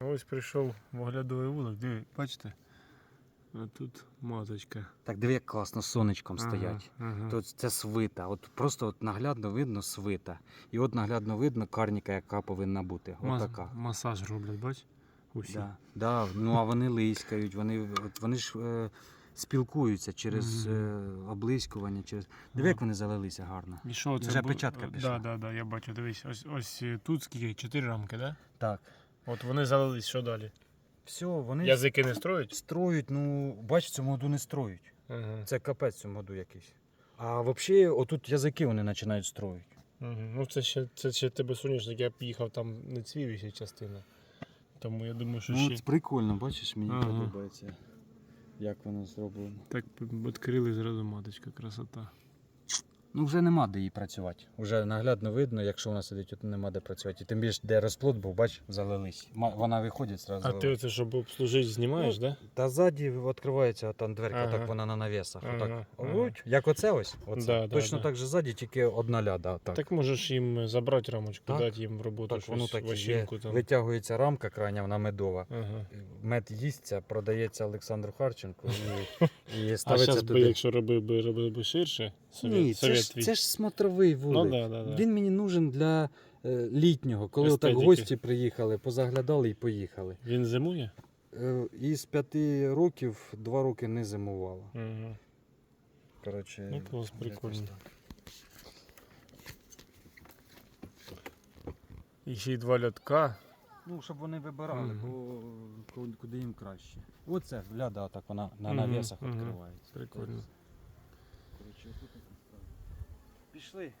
Ось прийшов в оглядовий вулик, диви, бачите? А тут маточка. Так диви, як класно сонечком стоять. Ага. Тут це свита. От просто от наглядно видно свита. І от наглядно видно карніка, яка повинна бути. Мас- Отака. Масаж роблять, бач? Усі. Да, да, ну а вони лискають, вони, от вони ж е, спілкуються через е, облискування, через. Диви, як вони залилися гарно. І що це Вже бу- печатка О, пішла. Да, да, да, я бачу, дивись, ось, ось е, тут скільки? Чотири рамки, да? Так. От вони залились, що далі? Все, вони Язики не строять? строють, ну, бач, в цьому году не строють. Ага. Це капець в цьому году якийсь. А взагалі, отут язики вони починають строїти. Угу. Ну це ще, це ще тебе соняшник, я б їхав, там не цвів ще частина. Тому я думаю, що Ну, ще. прикольно, бачиш, мені Ага. подобається, як воно зроблено. Так відкрили зразу маточка, красота. Ну, вже нема де їй працювати. Вже наглядно видно, якщо вона сидить, тут нема де працювати. І тим більше, де розплод був, бач, залились. Ма- Вона виходить зразу. А ти оце, щоб обслужити, знімаєш, Ну, да? Та ззаді відкривається там дверка, Ага. так вона на навісах. Ага, Отак. ага. Як оце ось. Оце. Да, да, Точно да. так же ззаді, тільки одна ляда. Так, Так, так, можеш їм забрати рамочку, Так. дати їм в роботу так воно щось, так і є. там. Витягується рамка крайня, вона медова. Ага. Мед їсться, продається Олександру Харченку і, і А ставиться зараз би, туди. якщо робив би, робив би ширше, совет, Ні, це совет ж, твій. це ж смотровий вулик. Ну, да, да, да. Він мені нужен для е, літнього, коли отак Естетики. гості приїхали, позаглядали і поїхали. Він зимує? Е, із п'яти років два роки не зимувало. Угу. Коротше, Ну, клас, якось прикольно. так. І ще й два льотка. Ну, щоб вони вибирали, Мгм. бо ку- куди їм краще. Оце ляда, так вона на Мгм, навісах мгм. відкривається. Прикольно. Коротше, справи. Пішли.